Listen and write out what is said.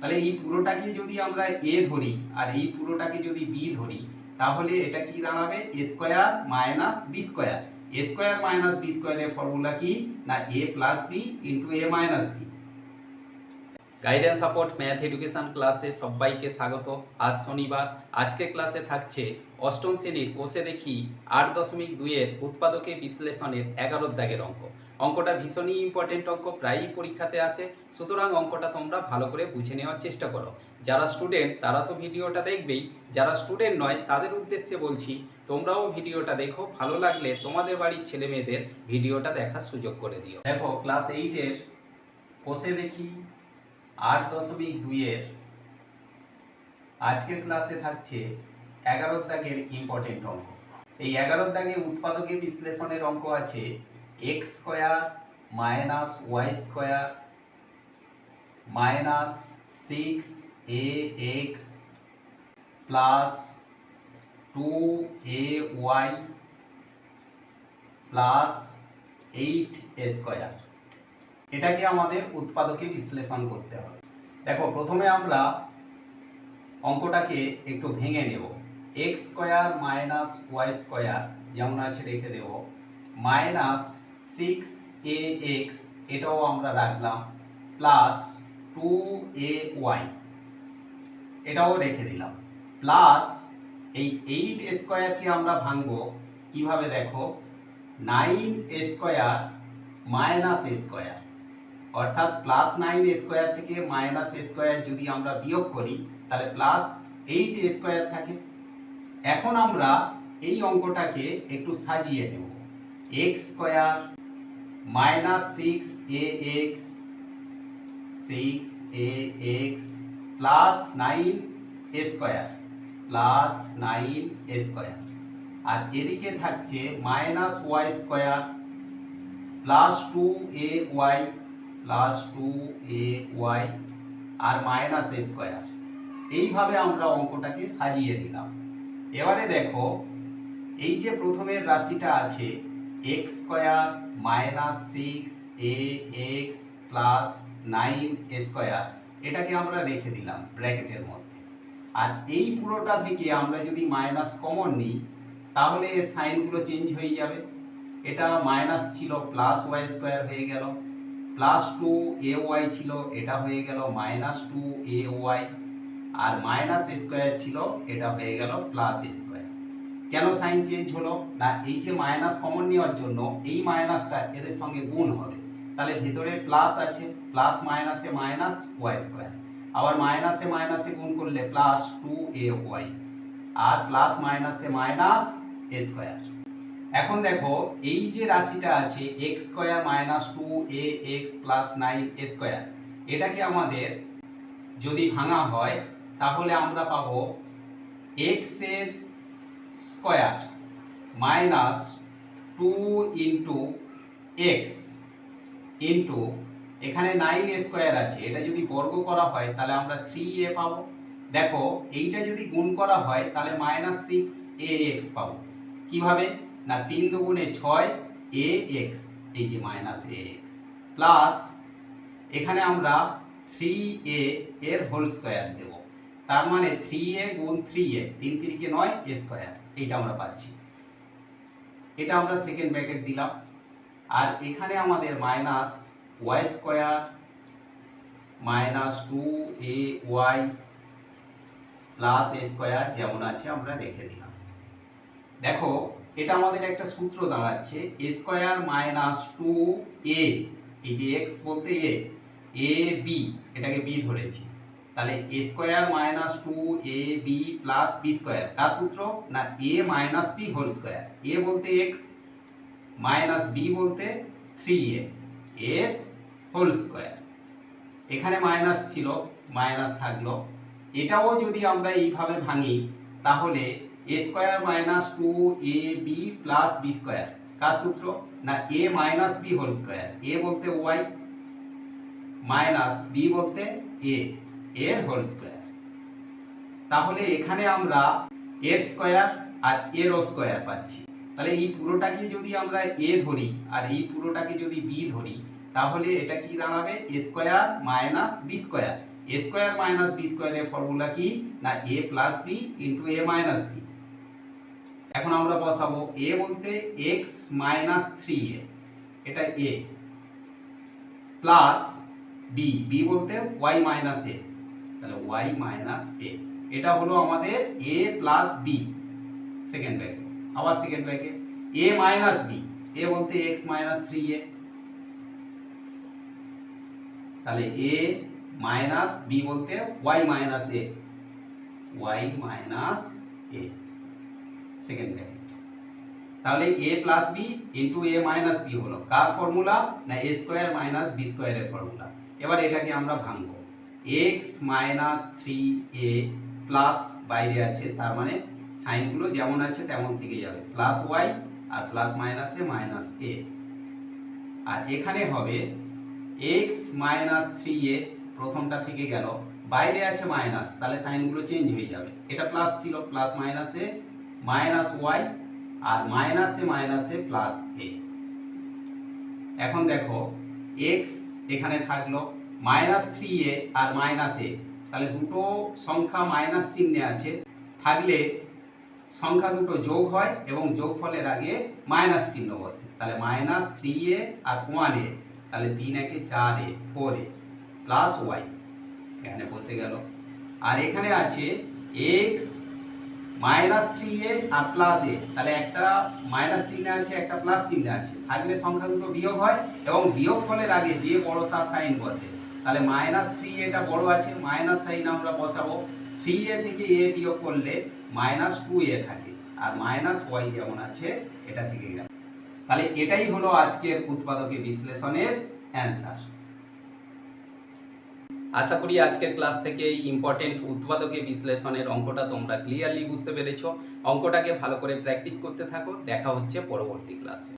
তাহলে এই পুরোটাকে যদি আমরা এ ধরি আর এই পুরোটাকে যদি বি ধরি, তাহলে এটা কি দাঁড়াবে? A square minus b square a square minus b স্কোয়ারের ফর্মুলা কি? না a plus b into a minus b guidance support math education ক্লাসে সবাইকে স্বাগত। আজ শনিবার। আজকে ক্লাসে থাকছে অষ্টম শ্রেণির কোষে দেখি আট দশমিক দুইয়ের উৎপাদকে বিশ্লেষণের এগারো দাগের অঙ্ক। অঙ্কটা ভীষণই ইম্পর্টেন্ট অঙ্ক, প্রায়ই পরীক্ষাতে আসে। সুতরাং অঙ্কটা তোমরা ভালো করে বুঝে নেওয়ার চেষ্টা করো। যারা স্টুডেন্ট তারা তো ভিডিওটা দেখবেই। যারা স্টুডেন্ট নয়, তাদের উদ্দেশ্যে বলছি, তোমরাও ভিডিওটা দেখো। ভালো লাগলে তোমাদের বাড়ির ছেলে মেয়েদের ভিডিওটা দেখার সুযোগ করে দিও। দেখো ক্লাস এইটের কোষে দেখি, আট দশমিক দুইয়ের আজকের ক্লাসে থাকছে এগারো দাগের ইম্পর্টেন্ট অঙ্ক। এই এগারো দাগে উৎপাদকের বিশ্লেষণের অঙ্ক আছে x square minus y square minus six a x plus two a y plus eight a square এটাকে আমাদের উৎপাদকে বিশ্লেষণ করতে হবে। দেখো, প্রথমে আমরা অঙ্কটাকে একটু ভেঙে নেব। X square minus y square যেমন আছে রেখে দেব। মাইনাস সিক্স এ এক্স এটাও আমরা রাখলাম প্লাস টু এ ওয়াই এটাও রেখে দিলাম। প্লাস এই এইট স্কোয়ারকে আমরা ভাঙবো, কীভাবে দেখো? নাইন স্কোয়ার মাইনাস স্কোয়ার অর্থাৎ প্লাস নাইন স্কোয়ার থেকে মাইনাস স্কোয়ার যদি আমরা বিয়োগ করি, তাহলে প্লাস এইট স্কোয়ার থাকে। এখন আমরা এই অঙ্কটাকে একটু সাজিয়ে নেব। X square minus six a x six a x plus nine a square plus nine a square আর এদিকে থাকছে minus y square plus two a y plus two a y R minus A square এইভাবে আমরা অঙ্কটাকে সাজিয়ে দিলাম এবারে দেখো, এই যে প্রথমের রাশিটা আছে x square minus six a x plus nine square এটাকে আমরা রেখে দিলাম ব্র্যাকেটের মধ্যে। আর এই পুরোটা থেকে আমরা যদি মাইনাস কমন নিই, তাহলে সাইনগুলো চেঞ্জ হয়ে যাবে। এটা মাইনাস ছিল প্লাস ওয়াই স্কোয়ার হয়ে গেল। প্লাস টু এ ওয়াই ছিল, এটা হয়ে গেল মাইনাস টু এ ওয়াই আর মাইনাস স্কোয়ার ছিল, এটা হয়ে গেল প্লাস স্কোয়ার কেন সাইন চেঞ্জ হলো? না, এই যে মাইনাস কমন নেওয়ার জন্য এই মাইনাসটা এদের সঙ্গে গুণ হবে। তাহলে ভেতরে প্লাস আছে প্লাস মাইনাসে মাইনাস ওয়াই স্কোয়ার আবার মাইনাসে মাইনাসে গুণ করলে প্লাস টু এ ওয়াই আর প্লাস মাইনাসে মাইনাস এ স্কোয়ার এখন দেখো, এই যে রাশিটা আছে x square minus two a x plus nine a square এটাকে আমাদের যদি ভাঙা হয়, তাহলে আমরা পাবো এক্সের square minus two into x into, এখানে নাইন স্কোয়ার আছে, এটা যদি বর্গ করা হয়, তাহলে আমরা থ্রি এ পাবো। দেখো, এইটা যদি গুণ করা হয়, তাহলে মাইনাস সিক্স এ এক্স পাবো। কীভাবে? না, তিন দুগুণে ছয় এ এক্স, এই যে মাইনাস এ এক্স। প্লাস, এখানে আমরা থ্রি এ এর হোল স্কোয়ার দেব। তার মানে থ্রি এ গুণ থ্রি এ তিন তিরিকে নয় এ স্কোয়ার এইটা আমরা পাচ্ছি। এটা আমরা সেকেন্ড ব্র্যাকেট দিলাম। আর এখানে আমাদের minus y square minus two a y plus a square যেমন আছে আমরা রেখে দিলাম। দেখো, এটা আমাদের একটা সূত্র দাঁড়াচ্ছে a square minus two a এই যে এক্স বলতে এ এ বি এটাকে বি ধরেছি। তাহলে a square minus two a b plus b square কার সূত্র? না a minus b whole square a বলতে এক্স মাইনাস বি বলতে থ্রি এ এর হোল স্কোয়ার এখানে মাইনাস ছিল মাইনাস থাকল। এটাও যদি আমরা এইভাবে ভাঙি, তাহলে a square minus two a b plus b square কার সূত্র? না a minus b whole square a বলতে ওয়াই মাইনাস বি বলতে এ এর হোল স্কোয়ার। তাহলে এখানে আমরা এর স্কোয়ার আর এর স্কোয়ার পাচ্ছি। তাহলে এই পুরোটাকে যদি আমরা এ ধরি আর এই পুরোটাকে যদি বি ধরি, তাহলে এটা কি দাঁড়াবে? A square minus b square. A square minus b স্কোয়ারের ফর্মুলা কি? না, a plus b into a minus b. এখন আমরা বসাবো এ বলতে এক্স মাইনাস থ্রি এ। এটা এ। প্লাস বি বি বলতে ওয়াই মাইনাস এ। তাহলে ওয়াই মাইনাস এ এটা হলো আমাদের a plus b second bracket আবার second bracket a minus b a বলতে এক্স মাইনাস থ্রি এ তাহলে এ মাইনাস বি বলতে y minus a y minus a second bracket তাহলে a plus b into a minus b হলো। কার formula না এ square minus B স্কোয়ারের formula এবার এটাকে আমরা ভাঙবো। X minus three a plus বাইরে আছে, তার মানে সাইনগুলো যেমন আছে তেমন থেকে যাবে। প্লাস ওয়াই আর প্লাস মাইনাসে মাইনাস এ আর এখানে হবে এক্স মাইনাস থ্রি এ প্রথমটা থেকে গেল বাইরে আছে মাইনাস তাহলে সাইনগুলো চেঞ্জ হয়ে যাবে। এটা প্লাস ছিল প্লাস মাইনাসে মাইনাস ওয়াই আর মাইনাসে মাইনাসে প্লাস এ এখন দেখো এক্স এখানে থাকল মাইনাস থ্রি এ আর মাইনাস এ তাহলে দুটো সংখ্যা মাইনাস চিহ্নে আছে। থাকলে সংখ্যা দুটো যোগ হয় এবং যোগফলের আগে মাইনাস চিহ্ন বসে। তাহলে মাইনাস থ্রি এ আর ওয়ান এ তাহলে তিন একে চার a four a plus y এখানে বসে গেল। আর এখানে আছে এক্স মাইনাস থ্রি এ আর প্লাস এ তাহলে একটা মাইনাস চিহ্ন আছে, একটা প্লাস চিহ্ন আছে। থাকলে সংখ্যা দুটো বিয়োগ হয় এবং বিয়োগ ফলের আগে যে বড় তার সাইন বসে। তাহলে মাইনাস থ্রি এটা বড় আছে মাইনাস সাইন আমরা বসাবো। থ্রি এ থেকে এ বিয়োগ করলে মাইনাস টু এ থাকে, আর মাইনাস ওয়াই যেমন আছে, এটা থেকে গেল। তাহলে এটাই হলো আজকের উৎপাদকে বিশ্লেষণের অ্যান্সার আশা করি আজকের ক্লাস থেকে এই ইম্পর্টেন্ট উৎপাদকে বিশ্লেষণের অঙ্কটা তোমরা ক্লিয়ারলি বুঝতে পেরেছ। অঙ্কটাকে ভালো করে প্র্যাকটিস করতে থাকো। দেখা হচ্ছে পরবর্তী ক্লাসে